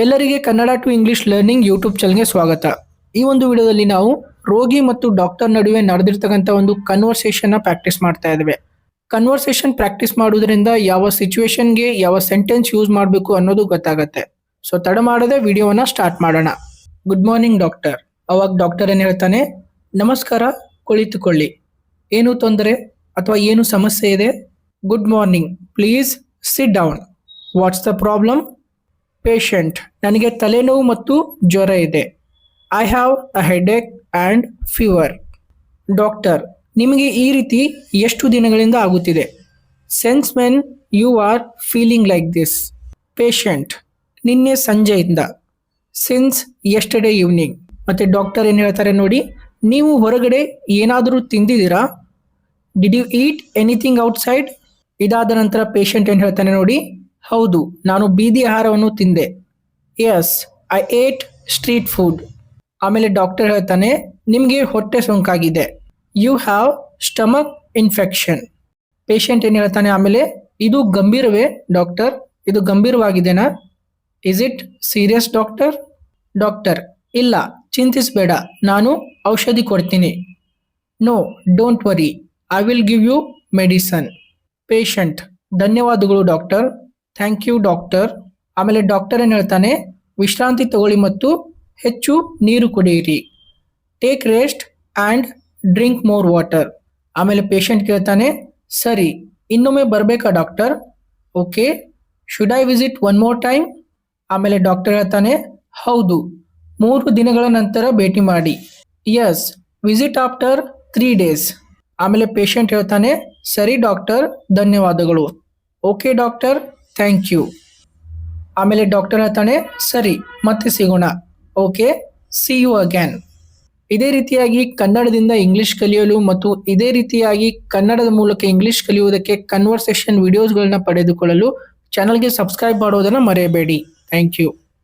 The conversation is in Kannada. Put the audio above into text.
ಎಲ್ಲರಿಗೆ Kannada to English learning YouTube ಚಾನಲ್ಗೆ ಸ್ವಾಗತ. ಈ ಒಂದು ವಿಡಿಯೋದಲ್ಲಿ ನಾವು ರೋಗಿ ಮತ್ತು ಡಾಕ್ಟರ್ ನಡುವೆ ನಡೆದಿರ್ತಕ್ಕಂಥ ಒಂದು ಕನ್ವರ್ಸೇಷನ್ ಪ್ರಾಕ್ಟೀಸ್ ಮಾಡ್ತಾ ಇದ್ದೇವೆ. ಕನ್ವರ್ಸೇಷನ್ ಪ್ರಾಕ್ಟೀಸ್ ಮಾಡೋದ್ರಿಂದ ಯಾವ ಸಿಚುವೇಶನ್ಗೆ ಯಾವ ಸೆಂಟೆನ್ಸ್ ಯೂಸ್ ಮಾಡಬೇಕು ಅನ್ನೋದು ಗೊತ್ತಾಗತ್ತೆ. ಸೊ ತಡ ಮಾಡದೆ ವಿಡಿಯೋವನ್ನ ಸ್ಟಾರ್ಟ್ ಮಾಡೋಣ. ಗುಡ್ ಮಾರ್ನಿಂಗ್ ಡಾಕ್ಟರ್ ಅವಾಗ ಡಾಕ್ಟರ್ ಏನು ಹೇಳ್ತಾನೆ? ನಮಸ್ಕಾರ, ಕುಳಿತುಕೊಳ್ಳಿ. ಏನು ತೊಂದರೆ ಅಥವಾ ಏನು ಸಮಸ್ಯೆ ಇದೆ? Good morning please sit down what's the problem patient ನನಗೆ ತಲೆನೋವು ಮತ್ತು ಜ್ವರ ಇದೆ. I have a headache and fever doctor ನಿಮಗೆ ಈ ರೀತಿ ಎಷ್ಟು ದಿನಗಳಿಂದ ಆಗುತ್ತಿದೆ? Since when you are feeling like this patient ನಿನ್ನೆ ಸಂಜೆಯಿಂದ. ಸಿನ್ಸ್ ಎಸ್ಟರ್ಡೇ ಈವ್ನಿಂಗ್ ಮತ್ತು ಡಾಕ್ಟರ್ ಏನು ಹೇಳ್ತಾರೆ ನೋಡಿ, ನೀವು ಹೊರಗಡೆ ಏನಾದರೂ ತಿಂದಿದ್ದೀರಾ? Did you eat anything outside ಇದಾದ ನಂತರ ಪೇಷಂಟ್ ಏನು ಹೇಳ್ತಾನೆ ನೋಡಿ ಹೌದು, ನಾನು ಬೀದಿ ಆಹಾರವನ್ನು ತಿಂದೆ. Yes I ate street food ಆಮೇಲೆ ಡಾಕ್ಟರ್ ಹೇಳ್ತಾನೆ, ನಿಮಗೆ ಹೊಟ್ಟೆ ಸೋಂಕಾಗಿದೆ. You have stomach infection patient ಏನು ಹೇಳ್ತಾನೆ ಆಮೇಲೆ, ಇದು ಗಂಭೀರವೇ ಡಾಕ್ಟರ್ ಇದು ಗಂಭೀರವಾಗಿದೆನಾ? Is it serious doctor doctor ಇಲ್ಲ, ಚಿಂತಿಸಬೇಡ, ನಾನು ಔಷಧಿ ಕೊಡ್ತೀನಿ. No don't worry I will give you medicine patient ಧನ್ಯವಾದಗಳು ಡಾಕ್ಟರ್ ಥ್ಯಾಂಕ್ ಯು ಡಾಕ್ಟರ್ ಆಮೇಲೆ ಡಾಕ್ಟರ್ ಏನು ಹೇಳ್ತಾನೆ? ವಿಶ್ರಾಂತಿ ತಗೊಳ್ಳಿ ಮತ್ತು ಹೆಚ್ಚು ನೀರು ಕುಡಿಯಿರಿ. Take rest and drink more water ಆಮೇಲೆ ಪೇಷಂಟ್ ಕೇಳ್ತಾನೆ, ಸರಿ, ಇನ್ನೊಮ್ಮೆ ಬರಬೇಕಾ doctor okay should I visit one more time ಆಮೇಲೆ ಡಾಕ್ಟರ್ ಹೇಳ್ತಾನೆ, ಹೌದು, ಮೂರು ದಿನಗಳ ನಂತರ ಭೇಟಿ ಮಾಡಿ. Yes visit after three days ಆಮೇಲೆ ಪೇಷಂಟ್ ಹೇಳ್ತಾನೆ, ಸರಿ ಡಾಕ್ಟರ್ ಧನ್ಯವಾದಗಳು. ಓಕೆ ಡಾಕ್ಟರ್ ಥ್ಯಾಂಕ್ ಯು ಆಮೇಲೆ ಡಾಕ್ಟರ್ ಹೇಳ್ತಾನೆ ಸರಿ, ಮತ್ತೆ ಸಿಗೋಣ. ಓಕೆ ಸಿ ಯು ಅಗ್ಯಾನ್ ಇದೇ ರೀತಿಯಾಗಿ ಕನ್ನಡದಿಂದ ಇಂಗ್ಲಿಷ್ ಕಲಿಯಲು ಮತ್ತು ಇದೇ ರೀತಿಯಾಗಿ ಕನ್ನಡದ ಮೂಲಕ ಇಂಗ್ಲಿಷ್ ಕಲಿಯುವುದಕ್ಕೆ ಕನ್ವರ್ಸೇಷನ್ ವಿಡಿಯೋಸ್ಗಳನ್ನ ಪಡೆದುಕೊಳ್ಳಲು ಚಾನಲ್ಗೆ ಸಬ್ಸ್ಕ್ರೈಬ್ ಮಾಡೋದನ್ನು ಮರೆಯಬೇಡಿ. Thank you